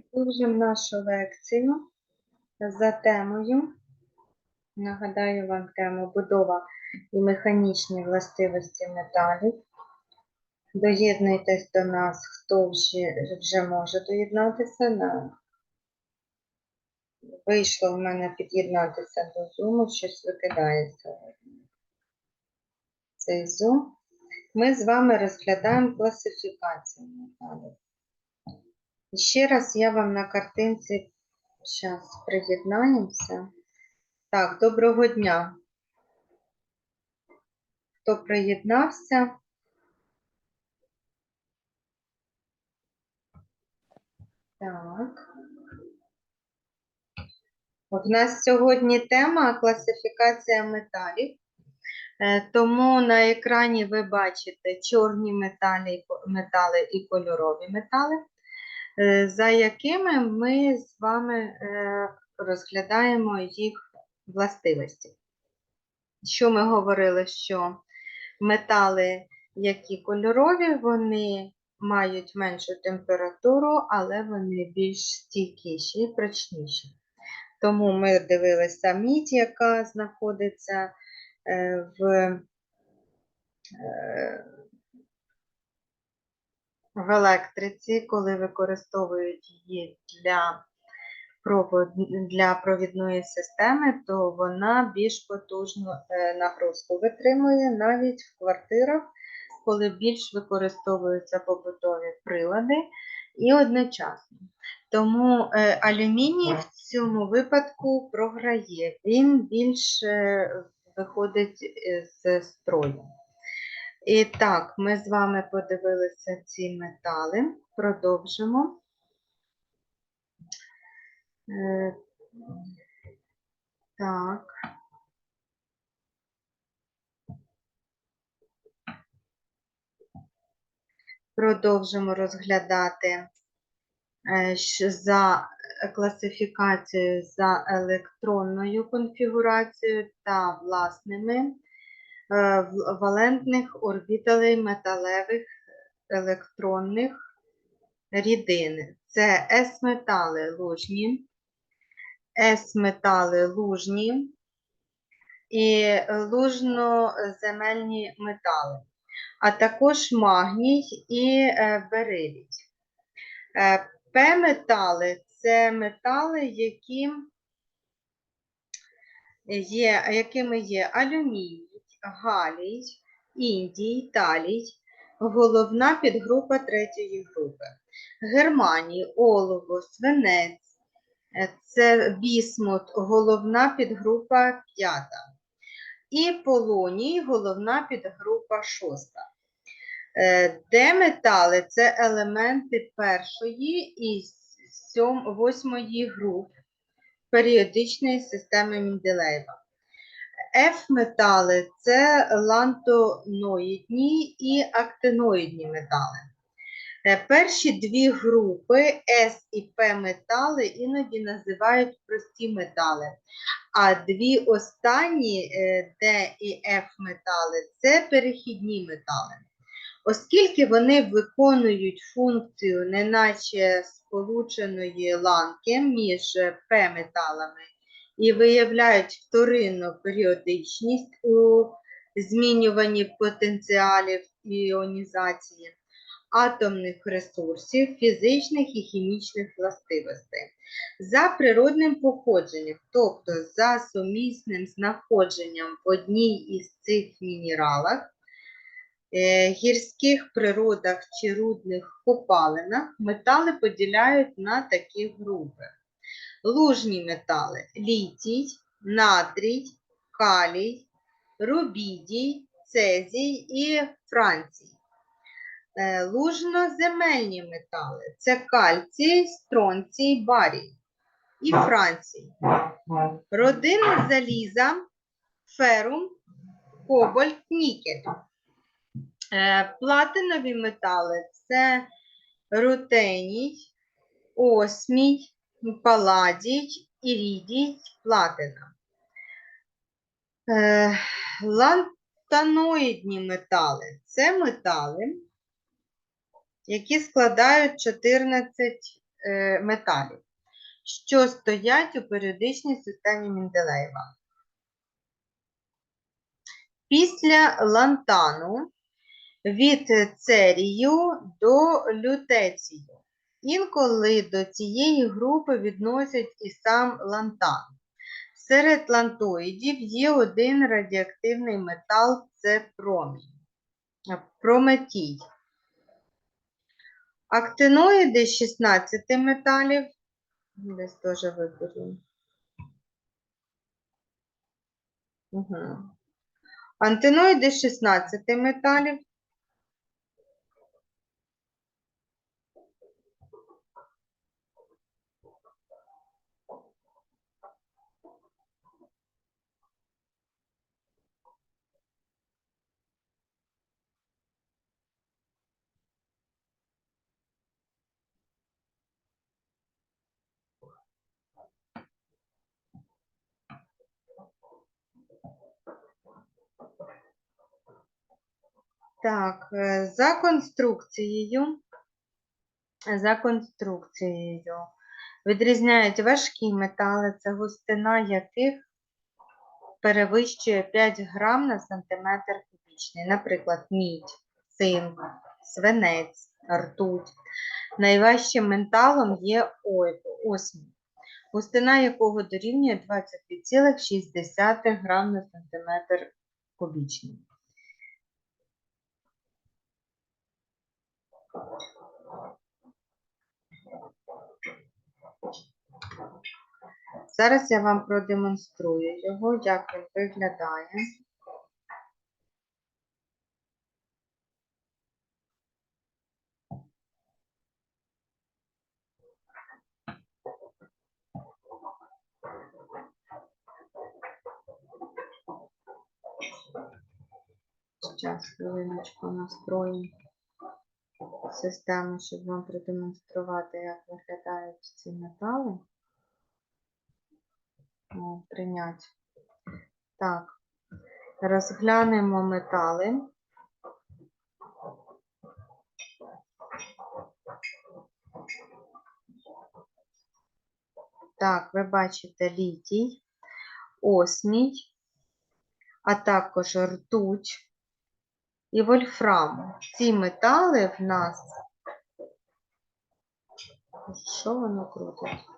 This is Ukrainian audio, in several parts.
Продовжимо нашу лекцію за темою. Нагадаю вам тему будова і механічні властивості металів. Доєднуйтесь до нас, хто вже, вже може доєднатися. На... Вийшло в мене під'єднатися до Zoom, щось викидає сьогодні. Цей Zoom. Ми з вами розглядаємо класифікацію металів. І Ще раз я вам на картинці зараз приєднаємося. Так, доброго дня. Хто приєднався? Так. В нас сьогодні тема класифікація металів. Е, Тому на екрані ви бачите чорні металі, метали і кольорові метали за якими ми з вами е, розглядаємо їх властивості. Що ми говорили, що метали, які кольорові, вони мають меншу температуру, але вони більш стійкіші і прочніші. Тому ми дивилися мідь, яка знаходиться е, в е, в електриці, коли використовують її для, для провідної системи, то вона більш потужну е, нагрузку витримує навіть в квартирах, коли більш використовуються побутові прилади і одночасно. Тому е, алюміній в цьому випадку програє, він більш е, виходить з строю. І так, ми з вами подивилися ці метали. Продовжимо. Е, Так. Продовжимо розглядати е, за класифікацією за електронною конфігурацією та власними валентних орбіталей металевих електронних рідин. Це С-метали лужні, С-метали лужні і лужноземельні метали, а також магній і е, берилій. Е, П-метали це метали, які є, якими є алюміній, галій, індій, талій, головна підгрупа третьої групи. Германій, олово, свинець, це бісмут, головна підгрупа п'ята. І полоній, головна підгрупа шоста. Е, Де метали це елементи першої і восьмої груп періодичної системи Менделеєва. F-метали це лантоноїдні і актиноїдні метали. Е, Перші дві групи С і П метали іноді називають прості метали, а дві останні е, Д і Ф метали це перехідні метали. Оскільки вони виконують функцію неначе сполученої ланки між П-металами і виявляють вторинну періодичність у змінюванні потенціалів іонізації, атомних ресурсів, фізичних і хімічних властивостей. За природним походженням, тобто за сумісним знаходженням в одній із цих мінералах, е, гірських природах чи рудних копалинах метали поділяють на такі групи. Лужні метали літій, натрій, калій, рубідій, цезій і францій. Е, Лужноземельні метали це кальцій, стронцій, барій і францій. Родини заліза, ферум, кобальт, нікель. Е, Платинові метали це рутеній, осмій, паладій, ірідій, платина. Е, Лантаноїдні метали це метали, які складають 14 е, металів, що стоять у періодичній системі Менделеєва. Після лантану від церію до лютецію. Інколи до цієї групи відносять і сам лантан. Серед лантоїдів є один радіоактивний метал це. Прометій. Актиноїди з 16 металів. Десь теж виберу. Угу. Антиноїди 16 металів. Так, е, за конструкцією, за конструкцією відрізняють важкі метали, це густина яких перевищує 5 грам на сантиметр кубічний. Наприклад, мідь, цинк, свинець, ртуть. Найважчим металом є осмій, густина якого дорівнює 20,6 грам на сантиметр кубічний. Зараз я вам продемонструю його, як він виглядає. Зараз хвилиночку настроїмо систему, щоб вам продемонструвати, як виглядають ці метали. О, прийняти. Так, розглянемо метали. Так, ви бачите літій, осмій, а також ртуть і вольфрам. Ці метали в нас. Що воно крутить?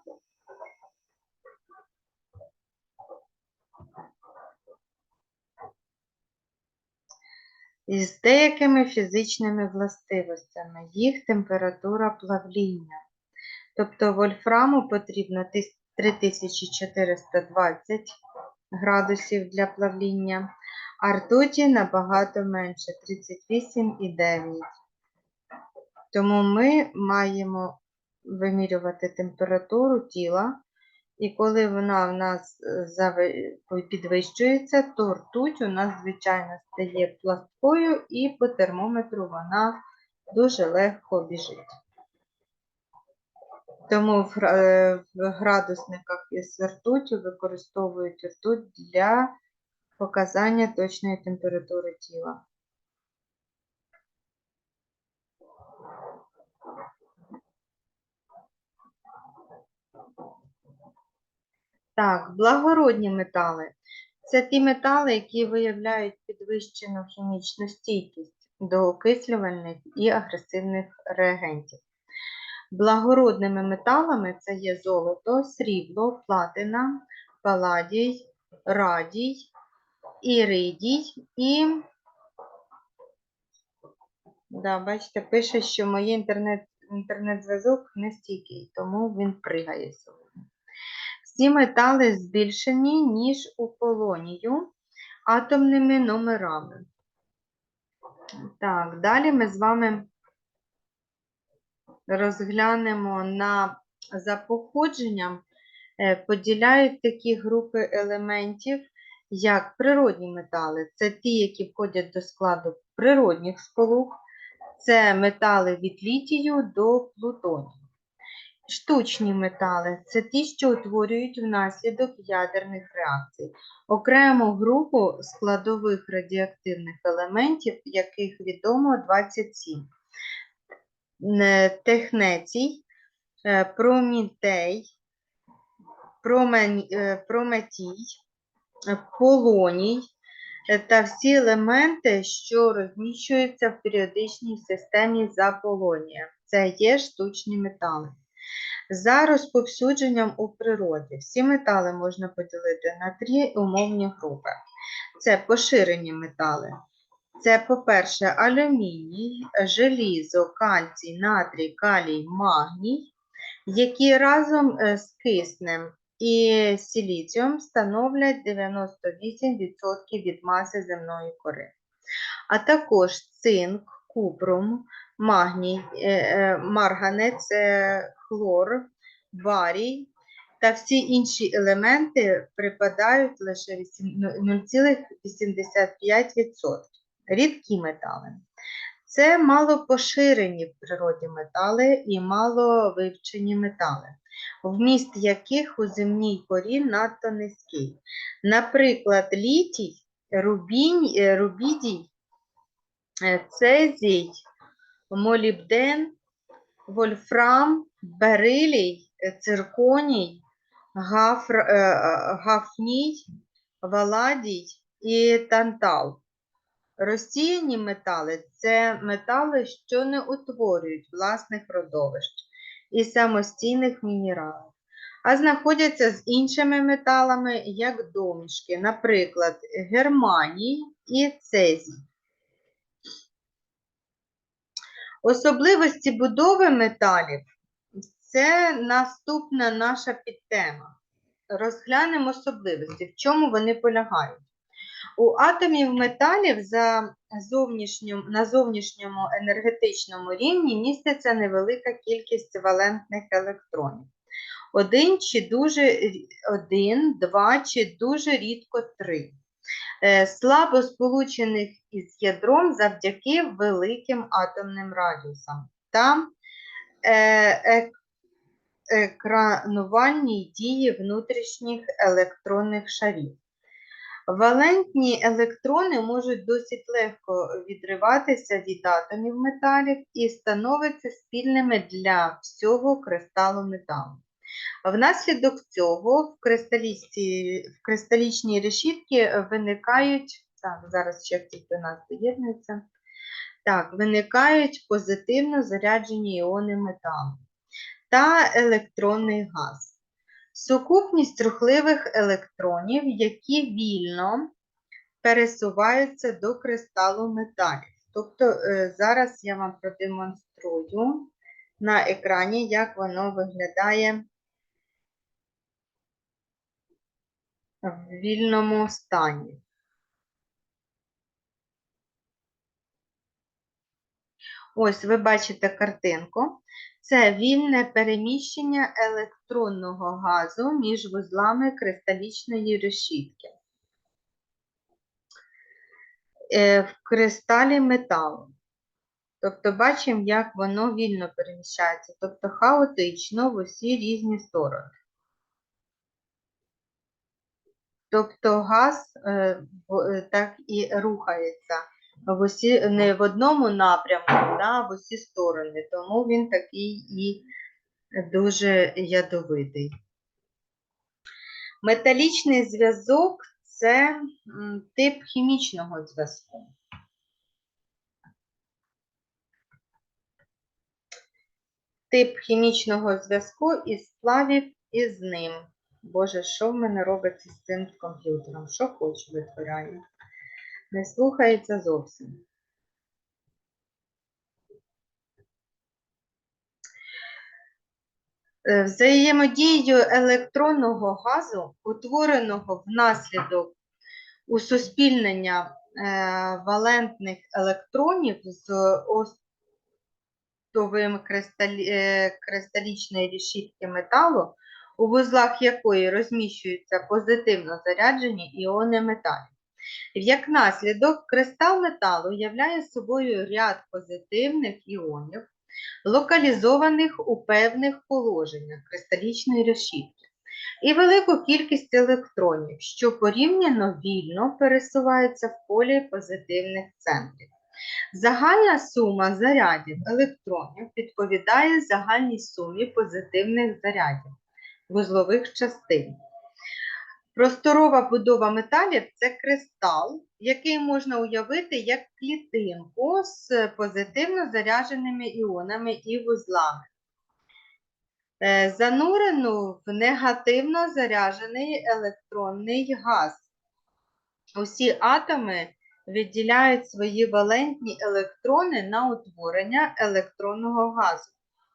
Із деякими фізичними властивостями, їх температура плавління. Тобто вольфраму потрібно 3420 градусів для плавління, а ртуті набагато менше 38,9. Тому ми маємо вимірювати температуру тіла, і коли вона в нас е, підвищується, то ртуть у нас, звичайно, стає пласкою, і по термометру вона дуже легко біжить. Тому в е, градусниках із ртуттю використовують ртуть для показання точної температури тіла. Так, благородні метали. Це ті метали, які виявляють підвищену хімічну стійкість до окислювальних і агресивних реагентів. Благородними металами це є золото, срібло, платина, паладій, радій, іридій і. Да, бачите, пише, що моє інтернет, інтернет-зв'язок не стійкий, тому він пригає сьогодні. Всі метали збільшені, ніж у полонію атомними номерами. Так, далі ми з вами розглянемо на за походженням, е, поділяють такі групи елементів, як природні метали. Це ті, які входять до складу природних сполук, це метали від літію до плутонію. Штучні метали це ті, що утворюють внаслідок ядерних реакцій. Окрему групу складових радіоактивних елементів, яких відомо 27. Технецій е, Промітей, е, Прометій, е, Полоній е, та всі елементи, що розміщуються в періодичній системі за полонієм. Це є штучні метали. За розповсюдженням у природі всі метали можна поділити на три умовні групи. Це поширені метали. Це, по-перше, алюміній, желізо, кальцій, натрій, калій, магній, які разом е, з киснем і силіцієм становлять 98% від маси земної кори. А також цинк, купрум, магній, е, е, марганець, е, хлор, барій та всі інші елементи припадають лише ну, 0,85%. Рідкі метали. Це мало поширені в природі метали і мало вивчені метали, вміст яких у земній корі надто низький. Наприклад, літій, рубінь, рубідій, цезій, молібден, вольфрам, берилій, цирконій, гафр, е, е, гафній, валадій і тантал. Розсіяні метали це метали, що не утворюють власних родовищ і самостійних мінералів, а знаходяться з іншими металами, як домішки, наприклад, германій і цезій. Особливості будови металів це наступна наша підтема. Розглянемо особливості, в чому вони полягають. У атомів металів за зовнішньому, на зовнішньому енергетичному рівні міститься невелика кількість валентних електронів. Один чи дуже один, два чи дуже рідко три. Е, Слабо сполучених із ядром завдяки великим атомним радіусам та е, екранувальній дії внутрішніх електронних шарів. Валентні електрони можуть досить легко відриватися від атомів металів і становляться спільними для всього кристалу металу. Внаслідок цього в, в кристалічній решітці виникають, так, зараз ще тільки у нас доєднується, так, виникають позитивно заряджені іони металу та електронний газ. Сукупність рухливих електронів, які вільно пересуваються до кристалу металів. Тобто е, зараз я вам продемонструю на екрані, як воно виглядає в вільному стані. Ось ви бачите картинку. Це вільне переміщення електронного газу між вузлами кристалічної решітки. Е, В кристалі металу. Тобто бачимо, як воно вільно переміщається, тобто хаотично в усі різні сторони. Тобто газ е, е, так і рухається в усі, не в одному напрямку, а в усі сторони. Тому він такий і дуже ядовитий. Металічний зв'язок це тип хімічного зв'язку. Тип хімічного зв'язку із сплавів із ним. Боже, що в мене робиться з цим комп'ютером? Що хочу витворяє? Не слухається зовсім. Е, Взаємодією електронного газу, утвореного внаслідок усуспільнення е, валентних електронів з остовим е, кристалічної решітки металу, у вузлах якої розміщуються позитивно заряджені іони металів. Як наслідок, кристал металу являє собою ряд позитивних іонів, локалізованих у певних положеннях кристалічної решітки, і велику кількість електронів, що порівняно вільно пересуваються в полі позитивних центрів. Загальна сума зарядів електронів відповідає загальній сумі позитивних зарядів вузлових частин. Просторова будова металів це кристал, який можна уявити як клітинку з позитивно зарядженими іонами і вузлами. Е, Занурену в негативно заряджений електронний газ. Усі атоми відділяють свої валентні електрони на утворення електронного газу,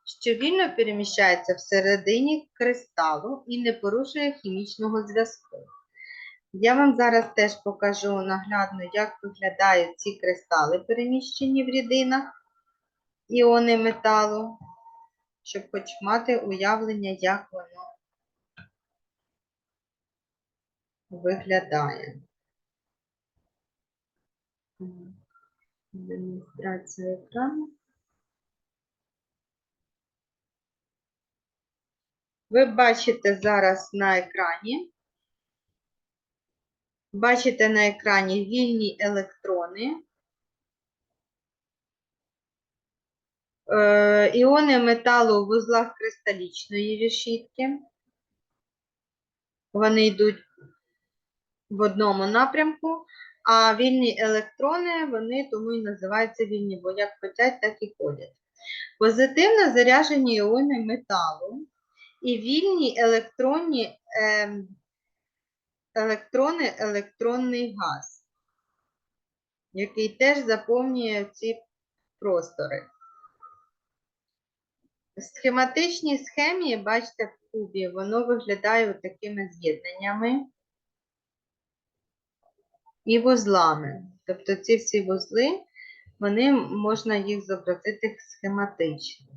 що вільно переміщається всередині кристалу і не порушує хімічного зв'язку. Я вам зараз теж покажу наглядно, як виглядають ці кристали, переміщені в рідинах іони металу, щоб хоч мати уявлення, як воно виглядає. Демонстрація екрану. Ви бачите зараз на екрані. Бачите на екрані вільні електрони. Е, Іони металу у вузлах кристалічної решітки. Вони йдуть в одному напрямку, а вільні електрони, вони тому і називаються вільні, бо як хотять, так і ходять. Позитивно заряджені іони металу і вільні електронні, ем, електрони, електронний газ, який теж заповнює ці простори. В схематичній схемі, бачите, в кубі, воно виглядає такими з'єднаннями і вузлами. Тобто ці всі вузли, вони можна їх зобразити схематично.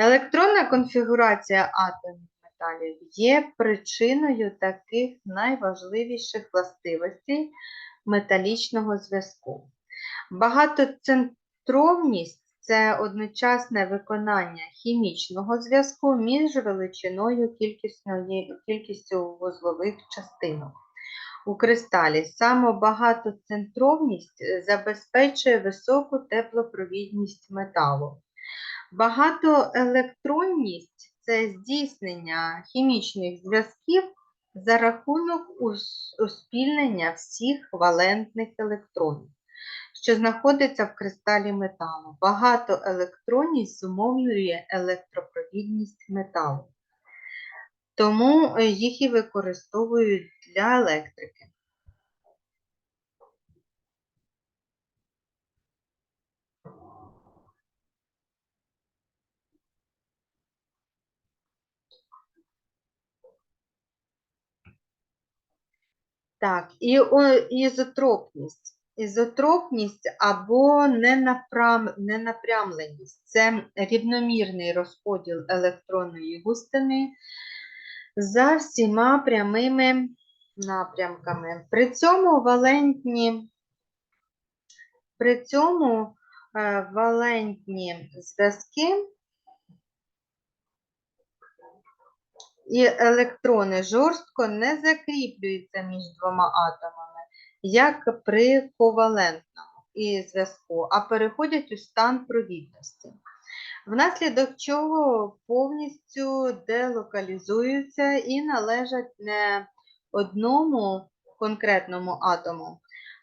Електронна конфігурація атомів металів є причиною таких найважливіших властивостей металічного зв'язку. Багатоцентровність це одночасне виконання хімічного зв'язку між величиною кількістю вузлових частинок. У кристалі самобагатоцентровність е, забезпечує високу теплопровідність металу. Багатоелектронність це здійснення хімічних зв'язків за рахунок успільнення всіх валентних електронів, що знаходяться в кристалі металу. Багатоелектронність зумовлює електропровідність металу. Тому їх і використовують для електрики. Так, і ізотропність. Ізотропність або ненапрям, ненапрямленість це рівномірний розподіл електронної густини за всіма прямими напрямками. При цьому валентні, при цьому е, валентні зв'язки і електрони жорстко не закріплюються між двома атомами, як при ковалентному і зв'язку, а переходять у стан провідності. Внаслідок чого повністю делокалізуються і належать не одному конкретному атому,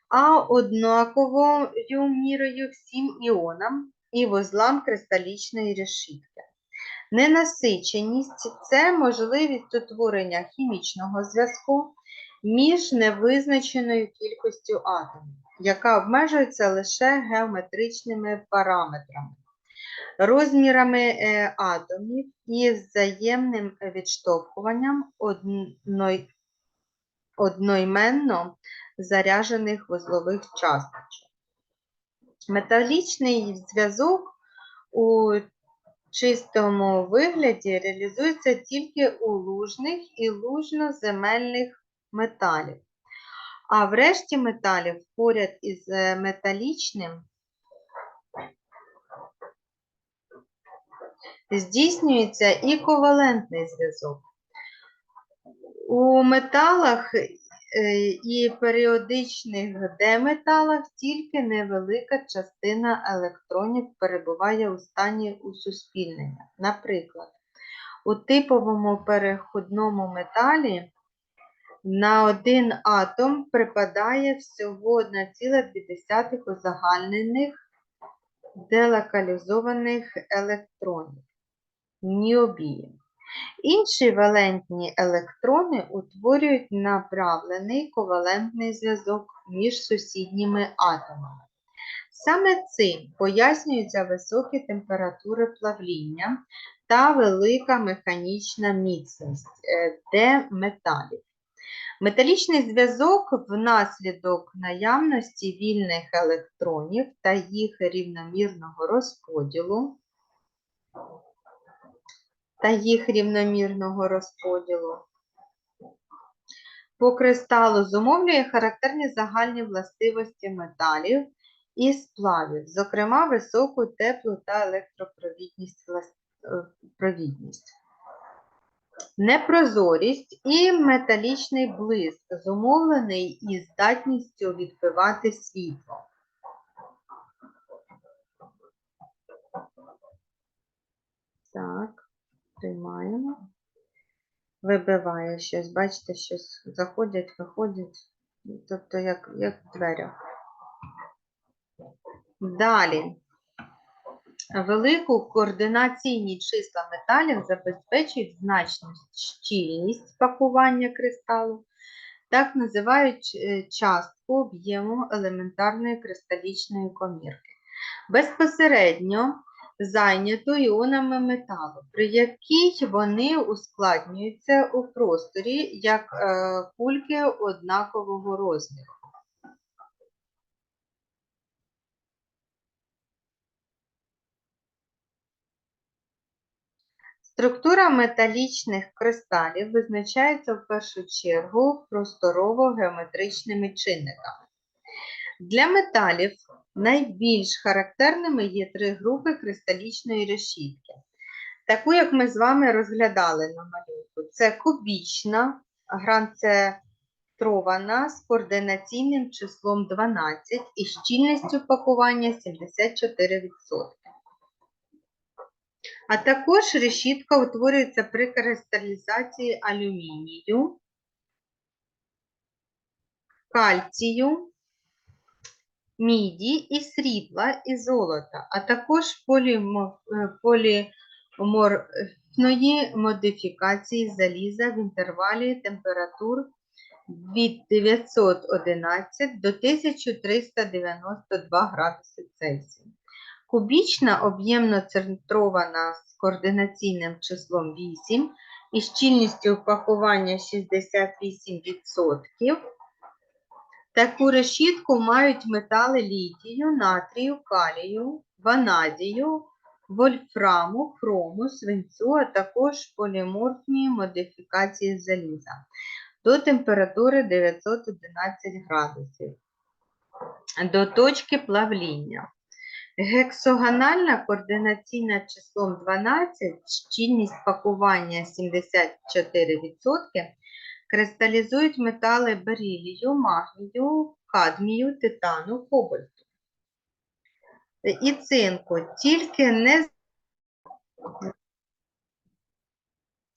а однаковою мірою всім іонам і вузлам кристалічної решітки. Ненасиченість це можливість утворення хімічного зв'язку між невизначеною кількістю атомів, яка обмежується лише геометричними параметрами, розмірами е, атомів і взаємним відштовхуванням одноіменно заряджених вузлових часточок. Металічний зв'язок у чистому вигляді реалізується тільки у лужних і лужно-земельних металів. А в решті металів поряд із е, металічним здійснюється і ковалентний зв'язок. У металах і періодичних деметалах тільки невелика частина електронів перебуває у стані усуспільнення. Наприклад, у типовому переходному металі на один атом припадає всього 1,2 узагальнених делокалізованих електронів ніобіїв. Інші валентні електрони утворюють направлений ковалентний зв'язок між сусідніми атомами. Саме цим пояснюються високі температури плавління та велика механічна міцність е, Д-металів. Металічний зв'язок внаслідок наявності вільних електронів та їх рівномірного розподілу та їх рівномірного розподілу. По кристалу зумовлює характерні загальні властивості металів і сплавів, зокрема високу теплу та електропровідність. е. Непрозорість і металічний блиск, зумовлений із здатністю відбивати світло. Так, приймаємо. Вибиває щось, бачите, щось заходять, виходять. Тобто, як, як в. Далі. Велику координаційні числа металів забезпечують значну щільність пакування кристалу, так називають е, частку об'єму елементарної кристалічної комірки. Безпосередньо зайнято іонами металу, при якій вони ускладнюються у просторі як е, кульки однакового розміру. Структура металічних кристалів визначається в першу чергу просторово-геометричними чинниками. Для металів найбільш характерними є три групи кристалічної решітки. Таку, як ми з вами розглядали на малюнку, це кубічна, гранцетрована з координаційним числом 12 і щільністю пакування 74%. А також решітка утворюється при кристалізації алюмінію, кальцію, міді і срібла і золота, а також е, поліморфної модифікації заліза в інтервалі температур від 911 до 1392 градуси Цельсія. Кубічна об'ємно центрована з координаційним числом 8 і щільністю пакування 68%. Таку решітку мають метали літію, натрію, калію, ванадію, вольфраму, хрому, свинцю, а також поліморфні модифікації заліза до температури 911 градусів до точки плавління. Гексагональна координаційна числом 12, щільність пакування 74%, кристалізують метали берилію, магнію, кадмію, титану, кобальту і цинку, тільки не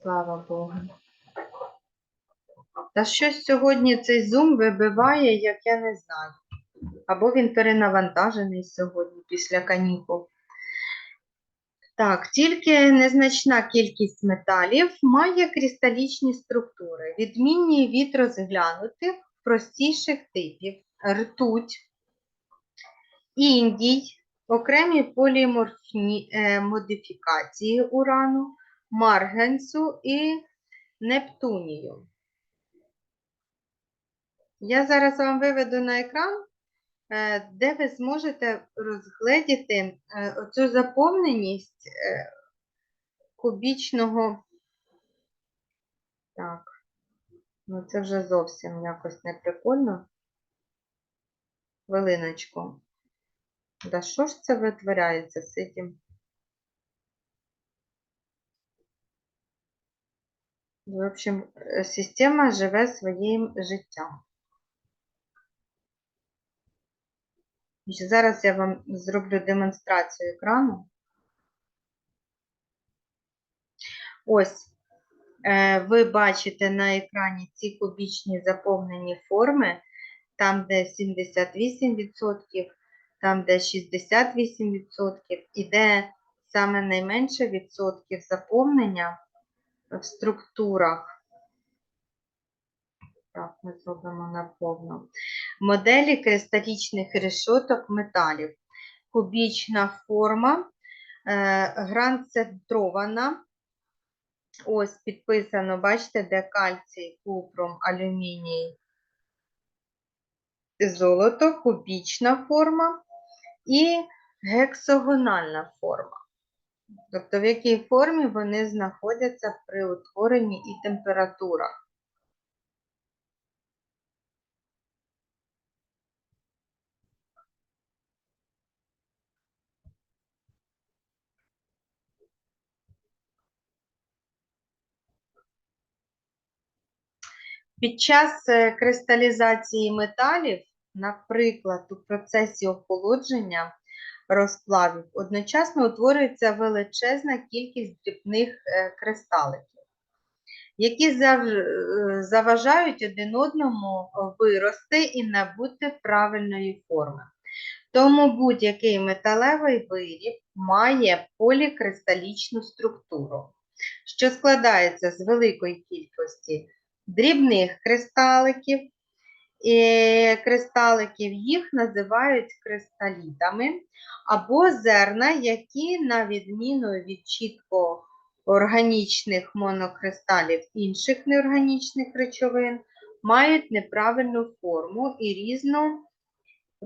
Слава Богу. Та щось сьогодні цей зум вибиває, як я не знаю. Або він перенавантажений сьогодні після канікул. Так, тільки незначна кількість металів має кристалічні структури, відмінні від розглянутих простіших типів ртуть, індій, окремі поліморфні е, модифікації урану, маргенсу і нептунію. Я зараз вам виведу на екран, де ви зможете розгледіти е, оцю заповненість е, кубічного. Так, ну це вже зовсім якось не прикольно. Хвилиночку. Да що ж це витворяється з цим? В общем, е, система живе своїм життям. Зараз я вам зроблю демонстрацію екрану. Ось е, ви бачите на екрані ці кубічні заповнені форми, там, де 78%, там, де 68%, і де саме найменше відсотків заповнення в структурах. Так, ми зробимо наповну. Моделі кристалічних решоток металів. Кубічна форма, е, гранцентрована. Ось підписано, бачите, де кальцій, купром, алюміній, золото, кубічна форма і гексагональна форма. Тобто в якій формі вони знаходяться при утворенні і температурах. Під час е, кристалізації металів, наприклад, у процесі охолодження розплавів, одночасно утворюється величезна кількість дрібних е, кристаликів, які е, заважають один одному вирости і набути правильної форми. Тому будь-який металевий виріб має полікристалічну структуру, що складається з великої кількості дрібних кристаликів. І кристаликів їх називають кристалітами або зерна, які, на відміну від чітко органічних монокристалів інших неорганічних речовин, мають неправильну форму і різну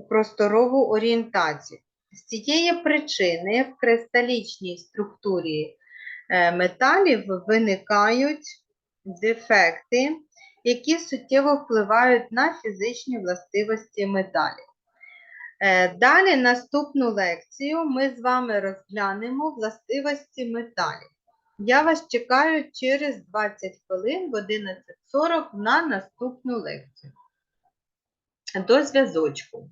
просторову орієнтацію. З цієї причини в кристалічній структурі е, металів виникають дефекти, які суттєво впливають на фізичні властивості металів. Е, Далі наступну лекцію ми з вами розглянемо властивості металів. Я вас чекаю через 20 хвилин в 11.40 на наступну лекцію. До зв'язочку.